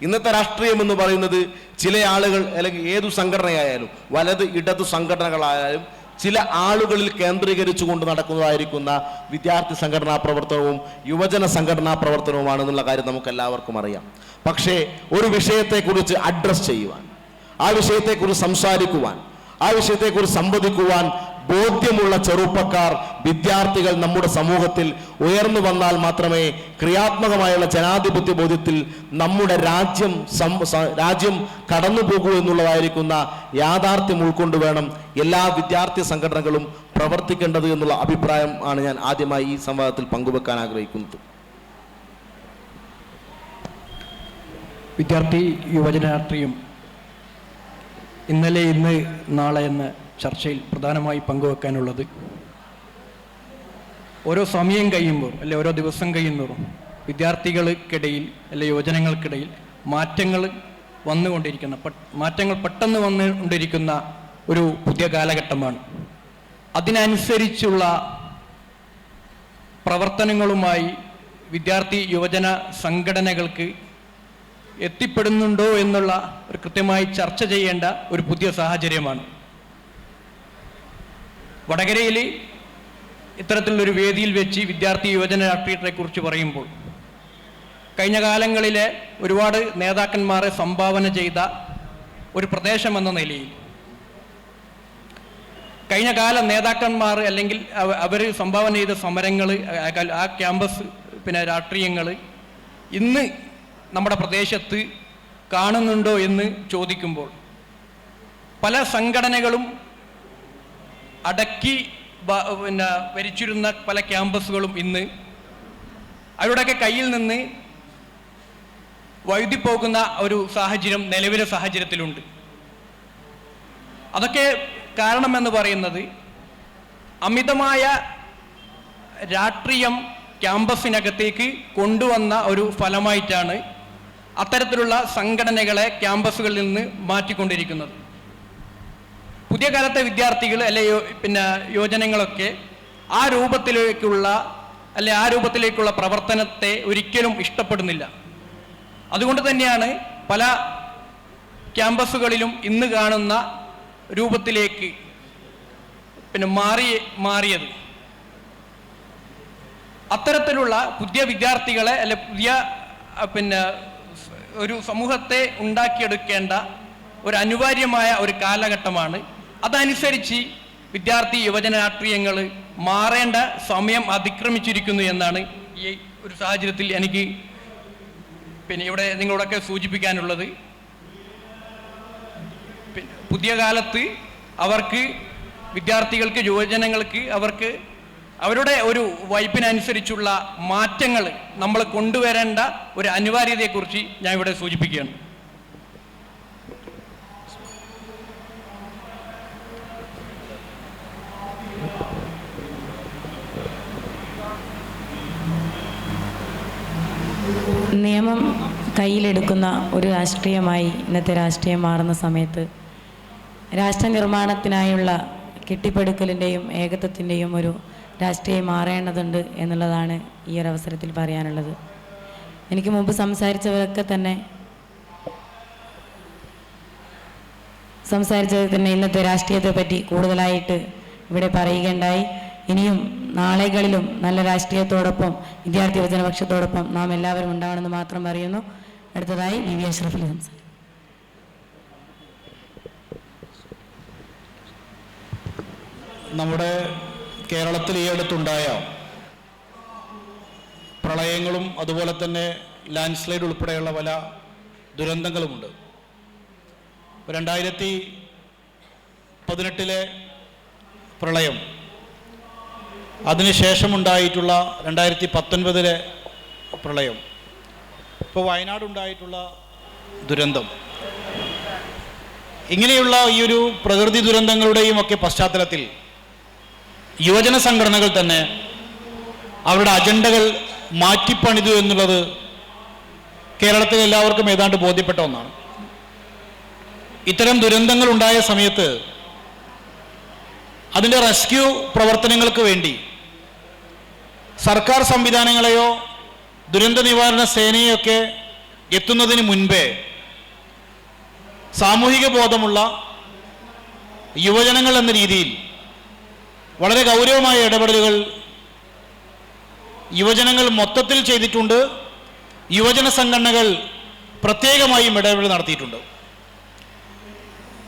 ഇന്നത്തെ രാഷ്ട്രീയം എന്ന് പറയുന്നത് ചില ആളുകൾ അല്ലെങ്കിൽ ഏതു സംഘടനയായാലും വലത് ഇടതു സംഘടനകളായാലും ചില ആളുകളിൽ കേന്ദ്രീകരിച്ചുകൊണ്ട് നടക്കുന്നതായിരിക്കുന്ന വിദ്യാർത്ഥി സംഘടനാ പ്രവർത്തനവും യുവജന സംഘടനാ പ്രവർത്തനവുമാണ് എന്നുള്ള കാര്യം നമുക്ക് എല്ലാവർക്കും അറിയാം. പക്ഷേ ഒരു വിഷയത്തെക്കുറിച്ച് അഡ്രസ് ചെയ്യുവാൻ ആ വിഷയത്തെക്കുറിച്ച് സംസാരിക്കുവാൻ ആ വിഷയത്തെക്കുറിച്ച് സംവദിക്കുവാൻ ബോധ്യമുള്ള ചെറുപ്പക്കാർ വിദ്യാർത്ഥികൾ നമ്മുടെ സമൂഹത്തിൽ ഉയർന്നു വന്നാൽ മാത്രമേ ക്രിയാത്മകമായുള്ള ജനാധിപത്യ ബോധ്യത്തിൽ നമ്മുടെ രാജ്യം രാജ്യം കടന്നു പോകൂ എന്നുള്ളതായിരിക്കുന്ന യാഥാർത്ഥ്യം ഉൾക്കൊണ്ട് വേണം എല്ലാ വിദ്യാർത്ഥി സംഘടനകളും പ്രവർത്തിക്കേണ്ടത് എന്നുള്ള അഭിപ്രായം ആണ് ഞാൻ ആദ്യമായി ഈ സംവാദത്തിൽ പങ്കുവെക്കാൻ ആഗ്രഹിക്കുന്നത്. വിദ്യാർത്ഥി യുവജന ഇന്നലെ ഇന്ന് നാളെ എന്ന ചർച്ചയിൽ പ്രധാനമായി പങ്കുവെക്കാനുള്ളത്. ഓരോ സമയം കഴിയുമ്പോൾ അല്ലെ ഓരോ ദിവസം കഴിയുന്നോറും വിദ്യാർത്ഥികൾക്കിടയിൽ അല്ലെ യുവജനങ്ങൾക്കിടയിൽ മാറ്റങ്ങൾ വന്നുകൊണ്ടിരിക്കുന്ന മാറ്റങ്ങൾ പെട്ടെന്ന് വന്നുകൊണ്ടിരിക്കുന്ന ഒരു പുതിയ കാലഘട്ടമാണ്. അതിനനുസരിച്ചുള്ള പ്രവർത്തനങ്ങളുമായി വിദ്യാർത്ഥി യുവജന സംഘടനകൾക്ക് എത്തിപ്പെടുന്നുണ്ടോ എന്നുള്ള ഒരു കൃത്യമായി ചർച്ച ചെയ്യേണ്ട ഒരു പുതിയ സാഹചര്യമാണ്. വടകരയിൽ ഇത്തരത്തിലുള്ളൊരു വേദിയിൽ വെച്ച് വിദ്യാർത്ഥി യുവജന രാഷ്ട്രീയത്തെക്കുറിച്ച് പറയുമ്പോൾ കഴിഞ്ഞ കാലങ്ങളിലെ ഒരുപാട് നേതാക്കന്മാരെ സംഭാവന ചെയ്ത ഒരു പ്രദേശം എന്ന നിലയിൽ കഴിഞ്ഞ കാല നേതാക്കന്മാർ അല്ലെങ്കിൽ അവർ സംഭാവന ചെയ്ത സമരങ്ങൾ ആ ക്യാമ്പസ് പിന്നെ രാഷ്ട്രീയങ്ങൾ ഇന്ന് നമ്മുടെ പ്രദേശത്ത് കാണുന്നുണ്ടോ എന്ന് ചോദിക്കുമ്പോൾ പല സംഘടനകളും അടക്കി പിന്നെ ഭരിച്ചിരുന്ന പല ക്യാമ്പസുകളും ഇന്ന്. അവരുടെയൊക്കെ കയ്യിൽ നിന്ന് വഴുതി പോകുന്ന ഒരു സാഹചര്യം നിലവിലെ സാഹചര്യത്തിലുണ്ട്. അതൊക്കെ കാരണമെന്ന് പറയുന്നത് അമിതമായ രാഷ്ട്രീയം ക്യാമ്പസിനകത്തേക്ക് കൊണ്ടുവന്ന ഒരു ഫലമായിട്ടാണ് അത്തരത്തിലുള്ള സംഘടനകളെ ക്യാമ്പസുകളിൽ നിന്ന് മാറ്റിക്കൊണ്ടിരിക്കുന്നത്. പുതിയ കാലത്തെ വിദ്യാർത്ഥികൾ അല്ലെ പിന്നെ യോജനങ്ങളൊക്കെ ആ രൂപത്തിലേക്കുള്ള അല്ലെ ആ രൂപത്തിലേക്കുള്ള പ്രവർത്തനത്തെ ഒരിക്കലും ഇഷ്ടപ്പെടുന്നില്ല. അതുകൊണ്ട് തന്നെയാണ് പല ക്യാമ്പസുകളിലും ഇന്ന് കാണുന്ന രൂപത്തിലേക്ക് പിന്നെ മാറി മാറിയത്. അത്തരത്തിലുള്ള പുതിയ വിദ്യാർത്ഥികളെ അല്ലെ പുതിയ പിന്നെ ഒരു സമൂഹത്തെ ഉണ്ടാക്കിയെടുക്കേണ്ട ഒരു അനിവാര്യമായ ഒരു കാലഘട്ടമാണ് അതനുസരിച്ച് വിദ്യാർത്ഥി യുവജന രാഷ്ട്രീയങ്ങൾ മാറേണ്ട സമയം അതിക്രമിച്ചിരിക്കുന്നു എന്നാണ് ഈ ഒരു സാഹചര്യത്തിൽ എനിക്ക് പിന്നെ ഇവിടെ നിങ്ങളോടൊക്കെ സൂചിപ്പിക്കാനുള്ളത്. പുതിയ കാലത്ത് അവർക്ക് വിദ്യാർത്ഥികൾക്ക് യുവജനങ്ങൾക്ക് അവർക്ക് അവരുടെ ഒരു വൈപ്പിനനുസരിച്ചുള്ള മാറ്റങ്ങൾ നമ്മൾ കൊണ്ടുവരേണ്ട ഒരു അനിവാര്യതയെക്കുറിച്ച് ഞാൻ ഇവിടെ സൂചിപ്പിക്കുകയാണ്. നിയമം കയ്യിലെടുക്കുന്ന ഒരു രാഷ്ട്രീയമായി ഇന്നത്തെ രാഷ്ട്രീയം മാറുന്ന സമയത്ത് രാഷ്ട്ര നിർമ്മാണത്തിനായുള്ള കെട്ടിപ്പടുക്കലിന്റെയും ഏകത്വത്തിന്റെയും ഒരു രാഷ്ട്രീയം മാറേണ്ടതുണ്ട് എന്നുള്ളതാണ് ഈ ഒരു അവസരത്തിൽ പറയാനുള്ളത്. എനിക്ക് മുമ്പ് സംസാരിച്ചവരൊക്കെ തന്നെ സംസാരിച്ചത് തന്നെ ഇന്നത്തെ രാഷ്ട്രീയത്തെ പറ്റി കൂടുതലായിട്ട് ഇവിടെ പറയുകയുണ്ടായി. ഇനിയും നാളെകളിലും നല്ല രാഷ്ട്രീയത്തോടൊപ്പം വിദ്യാർത്ഥി യുവജനപക്ഷത്തോടൊപ്പം നാം എല്ലാവരും ഉണ്ടാവണമെന്ന് മാത്രം അറിയുന്നു അടുത്തതായി വി വി അഷ്റഫിൽ സംസാരിക്കും നമ്മുടെ കേരളത്തിൽ ഈ അടുത്തുണ്ടായ പ്രളയങ്ങളും അതുപോലെ തന്നെ ലാൻഡ് സ്ലൈഡ് ഉൾപ്പെടെയുള്ള പല ദുരന്തങ്ങളുമുണ്ട്. രണ്ടായിരത്തി പതിനെട്ടിലെ പ്രളയം അതിനുശേഷമുണ്ടായിട്ടുള്ള രണ്ടായിരത്തി പത്തൊൻപതിലെ പ്രളയം ഇപ്പോൾ വയനാടുണ്ടായിട്ടുള്ള ദുരന്തം. ഇങ്ങനെയുള്ള ഈ ഒരു പ്രകൃതി ദുരന്തങ്ങളുടെയും ഒക്കെ പശ്ചാത്തലത്തിൽ യുവജന സംഘടനകൾ തന്നെ അവരുടെ അജണ്ടകൾ മാറ്റിപ്പണിതു എന്നുള്ളത് കേരളത്തിൽ എല്ലാവർക്കും ഏതാണ്ട് ബോധ്യപ്പെട്ട ഒന്നാണ്. ഇത്തരം ദുരന്തങ്ങൾ ഉണ്ടായ സമയത്ത് അതിന്റെ റെസ്ക്യൂ പ്രവർത്തനങ്ങൾക്ക് വേണ്ടി സർക്കാർ സംവിധാനങ്ങളെയോ ദുരന്ത നിവാരണ സേനയൊക്കെ എത്തുന്നതിന് മുൻപേ സാമൂഹിക ബോധമുള്ള യുവജനങ്ങൾ എന്ന രീതിയിൽ വളരെ ഗൗരവമായ ഇടപെടലുകൾ യുവജനങ്ങൾ മൊത്തത്തിൽ ചെയ്തിട്ടുണ്ട്. യുവജന സംഘടനകൾ പ്രത്യേകമായും ഇടപെടൽ നടത്തിയിട്ടുണ്ട്.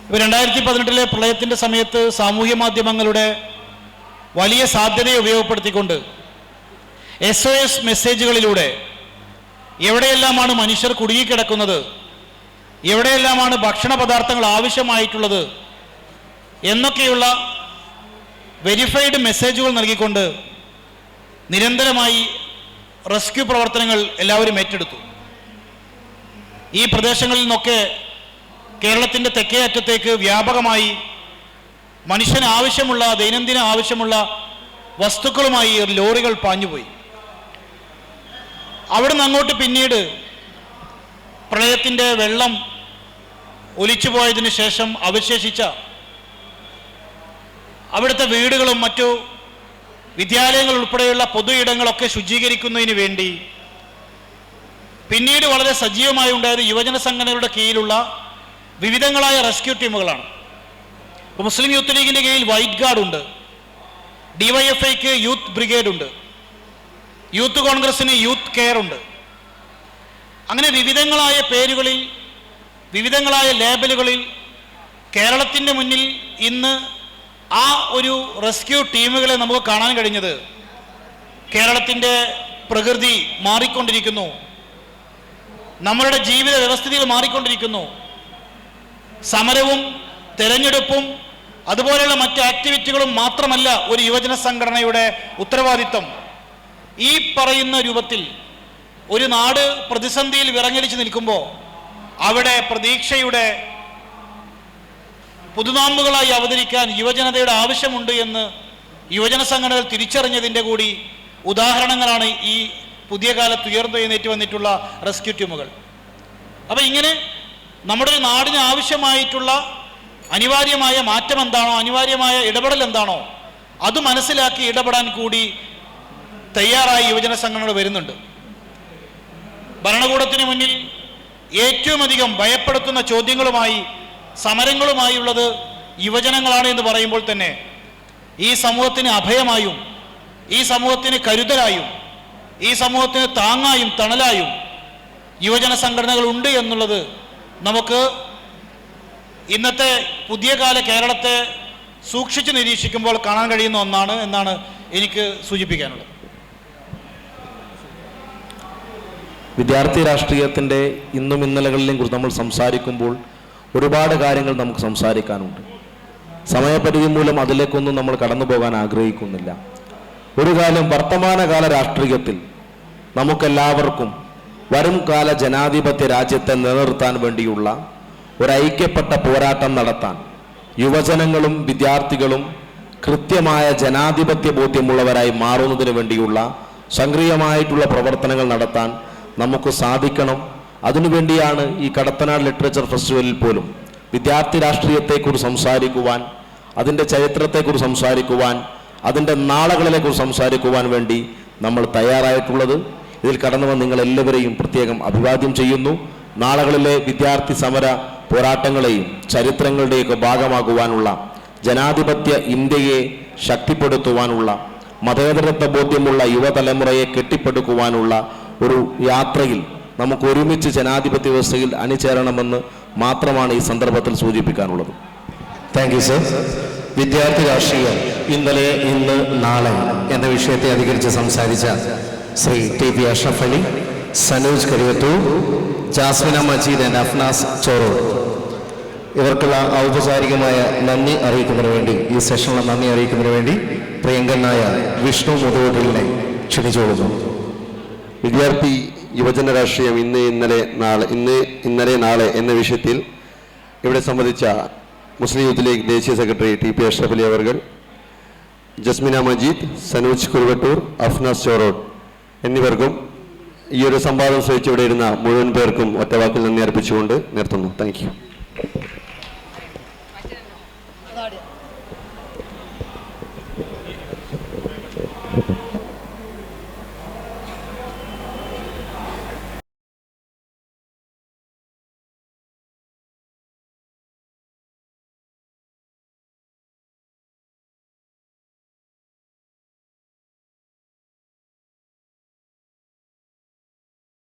ഇപ്പോൾ രണ്ടായിരത്തി പതിനെട്ടിലെ പ്രളയത്തിന്റെ സമയത്ത് സാമൂഹ്യ മാധ്യമങ്ങളുടെ വലിയ സാധ്യതയെ ഉപയോഗപ്പെടുത്തിക്കൊണ്ട് എസ് ഒ എസ് മെസ്സേജുകളിലൂടെ എവിടെയെല്ലാമാണ് മനുഷ്യർ കുടുങ്ങിക്കിടക്കുന്നത്? എവിടെയെല്ലാമാണ് ഭക്ഷണ പദാർത്ഥങ്ങൾ ആവശ്യമായിട്ടുള്ളത്? എന്നൊക്കെയുള്ള വെരിഫൈഡ് മെസ്സേജുകൾ നൽകിക്കൊണ്ട് നിരന്തരമായി റെസ്ക്യൂ പ്രവർത്തനങ്ങൾ എല്ലാവരും ഏറ്റെടുത്തു. ഈ പ്രദേശങ്ങളിൽ നിന്നൊക്കെ കേരളത്തിന്റെ തെക്കേ അറ്റത്തേക്ക് വ്യാപകമായി മനുഷ്യന് ആവശ്യമുള്ള ദൈനംദിന ആവശ്യമുള്ള വസ്തുക്കളുമായി ലോറികൾ പാഞ്ഞുപോയി. അവിടുന്ന് അങ്ങോട്ട് പിന്നീട് പ്രളയത്തിന്റെ വെള്ളം ഒലിച്ചു പോയതിനു ശേഷം അവശേഷിച്ച അവിടുത്തെ വീടുകളും മറ്റു വിദ്യാലയങ്ങൾ ഉൾപ്പെടെയുള്ള പൊതു ഇടങ്ങളൊക്കെ ശുചീകരിക്കുന്നതിന് വേണ്ടി പിന്നീട് വളരെ സജീവമായി ഉണ്ടായത് യുവജന സംഘടനകളുടെ കീഴിലുള്ള വിവിധങ്ങളായ റെസ്ക്യൂ ടീമുകളാണ്. ഇപ്പോൾ മുസ്ലിം യൂത്ത് ലീഗിന്റെ കീഴിൽ വൈറ്റ് ഗാർഡ് ഉണ്ട് ഡിവൈഎഫ്ഐക്ക് യൂത്ത് ബ്രിഗേഡ് ഉണ്ട് യൂത്ത് കോൺഗ്രസിന് യൂത്ത് കെയർ ഉണ്ട്. അങ്ങനെ വിവിധങ്ങളായ പേരുകളിൽ വിവിധങ്ങളായ ലേബലുകളിൽ കേരളത്തിന്റെ മുന്നിൽ ഇന്ന് ആ ഒരു റെസ്ക്യൂ ടീമുകളെ നമുക്ക് കാണാൻ കഴിഞ്ഞത് കേരളത്തിന്റെ പ്രകൃതി മാറിക്കൊണ്ടിരിക്കുന്നു. നമ്മളുടെ ജീവിത വ്യവസ്ഥിതികൾ മാറിക്കൊണ്ടിരിക്കുന്നു. സമരവും തെരഞ്ഞെടുപ്പും അതുപോലെയുള്ള മറ്റ് ആക്ടിവിറ്റികളും മാത്രമല്ല ഒരു യുവജന സംഘടനയുടെ ഉത്തരവാദിത്വം. ഈ പറയുന്ന രൂപത്തിൽ ഒരു നാട് പ്രതിസന്ധിയിൽ വിറങ്ങലിച്ച് നിൽക്കുമ്പോൾ അവിടെ പ്രതീക്ഷയുടെ പുതുനാമ്പുകളായി അവതരിക്കാൻ യുവജനതയുടെ ആവശ്യമുണ്ട് എന്ന് യുവജന സംഘടനകൾ തിരിച്ചറിഞ്ഞതിന്റെ കൂടി ഉദാഹരണങ്ങളാണ് ഈ പുതിയ കാലത്ത് ഉയർന്നു എഴുന്നേറ്റ് വന്നിട്ടുള്ള റെസ്ക്യൂ ടീമുകൾ. അപ്പോൾ ഇങ്ങനെ നമ്മുടെ ഒരു നാടിന് ആവശ്യമായിട്ടുള്ള അനിവാര്യമായ മാറ്റം എന്താണോ അനിവാര്യമായ ഇടപെടൽ എന്താണോ അത് മനസ്സിലാക്കി ഇടപെടാൻ കൂടി തയ്യാറായി യുവജന സംഘടനകൾ വരുന്നുണ്ട്. ഭരണകൂടത്തിന് മുന്നിൽ ഏറ്റവും അധികം ഭയപ്പെടുത്തുന്ന ചോദ്യങ്ങളുമായി സമരങ്ങളുമായുള്ളത് യുവജനങ്ങളാണ് എന്ന് പറയുമ്പോൾ തന്നെ ഈ സമൂഹത്തിന് അഭയമായും ഈ സമൂഹത്തിന് കരുതലായും ഈ സമൂഹത്തിന് താങ്ങായും തണലായും യുവജന സംഘടനകൾ ഉണ്ട് എന്നുള്ളത് നമുക്ക് ഇന്നത്തെ പുതിയ കാല കേരളത്തെ സൂക്ഷിച്ച് നിരീക്ഷിക്കുമ്പോൾ കാണാൻ കഴിയുന്ന ഒന്നാണ് എന്നാണ് എനിക്ക് സൂചിപ്പിക്കാനുള്ളത്. വിദ്യാർത്ഥി രാഷ്ട്രീയത്തിന്റെ ഇന്നും ഇന്നലകളിലെയും കുറിച്ച് നമ്മൾ സംസാരിക്കുമ്പോൾ ഒരുപാട് കാര്യങ്ങൾ നമുക്ക് സംസാരിക്കാനുണ്ട്. സമയപരിധി മൂലം അതിലേക്കൊന്നും നമ്മൾ കടന്നു പോകാൻ ആഗ്രഹിക്കുന്നില്ല. ഒരു കാലം വർത്തമാനകാല രാഷ്ട്രീയത്തിൽ നമുക്കെല്ലാവർക്കും വരും കാല ജനാധിപത്യ രാജ്യത്തെ നിലനിർത്താൻ വേണ്ടിയുള്ള ഒരു ഐക്യപ്പെട്ട പോരാട്ടം നടത്താൻ യുവജനങ്ങളും വിദ്യാർത്ഥികളും കൃത്യമായ ജനാധിപത്യ ബോധ്യമുള്ളവരായി മാറുന്നതിന് വേണ്ടിയുള്ള സക്രിയമായിട്ടുള്ള പ്രവർത്തനങ്ങൾ നടത്താൻ നമുക്ക് സാധിക്കണം. അതിനുവേണ്ടിയാണ് ഈ കടത്തനാട് ലിറ്ററേച്ചർ ഫെസ്റ്റിവലിൽ പോലും വിദ്യാർത്ഥി രാഷ്ട്രീയത്തെക്കുറിച്ച് സംസാരിക്കുവാൻ അതിന്റെ ചരിത്രത്തെക്കുറിച്ച് സംസാരിക്കുവാൻ അതിന്റെ നാളുകളിലേക്കുറിച്ച് സംസാരിക്കുവാൻ വേണ്ടി നമ്മൾ തയ്യാറായിട്ടുള്ളത്. ഇതിൽ കടന്നു വന്ന് നിങ്ങളെല്ലാവരെയും പ്രത്യേകം അഭിവാദ്യം ചെയ്യുന്നു. നാളുകളിലെ വിദ്യാർത്ഥി സമര പോരാട്ടങ്ങളെയും ചരിത്രങ്ങളുടെയൊക്കെ ഭാഗമാകുവാനുള്ള ജനാധിപത്യ ഇന്ത്യയെ ശക്തിപ്പെടുത്തുവാനുള്ള മതേതരത്വ ബോധ്യമുള്ള യുവതലമുറയെ കെട്ടിപ്പടുക്കുവാനുള്ള ഒരു യാത്രയിൽ നമുക്ക് ഒരുമിച്ച് ജനാധിപത്യ വ്യവസ്ഥയിൽ അണിചേരണമെന്ന് മാത്രമാണ് ഈ സന്ദർഭത്തിൽ സൂചിപ്പിക്കാനുള്ളത്. താങ്ക് യു സർ വിദ്യാർത്ഥി രാഷ്ട്രീയം ഇന്നലെ ഇന്ന് നാളെ എന്ന വിഷയത്തെ അധികരിച്ച് സംസാരിച്ച Shri T P Ashraf Ali Sanooj Kariyathur Jasmina Majeed and Afnas Choro ഇവർക്കുള്ള ഔപചാരികമായ നന്ദി അറിയിക്കുന്നതിന് വേണ്ടി ഈ സെഷനിലെ നന്ദി അറിയിക്കുന്നതിന് വേണ്ടി പ്രിയങ്കനായ വിഷ്ണു മുതൂരിലിനെ ക്ഷണിച്ചുകൊള്ളുന്നു. വിദ്യാർത്ഥി യുവജന രാഷ്ട്രീയം ഇന്ന് ഇന്നലെ നാളെ ഇന്ന് ഇന്നലെ നാളെ എന്ന വിഷയത്തിൽ ഇവിടെ സംബന്ധിച്ച മുസ്ലിം യൂത്ത് ലീഗ് ദേശീയ secretary T P Ashraf Ali അവർ ജസ്മിന മജീദ് സനൂജ് കുരുവട്ടൂർ അഫ്നാസ് ചോറോഡ് എന്നിവർക്കും ഈ ഒരു സംവാദം ഇവിടെ ഇരുന്ന മുഴുവൻ പേർക്കും ഒറ്റവാക്കിൽ നന്ദി അർപ്പിച്ചുകൊണ്ട് നിർത്തുന്നു. താങ്ക്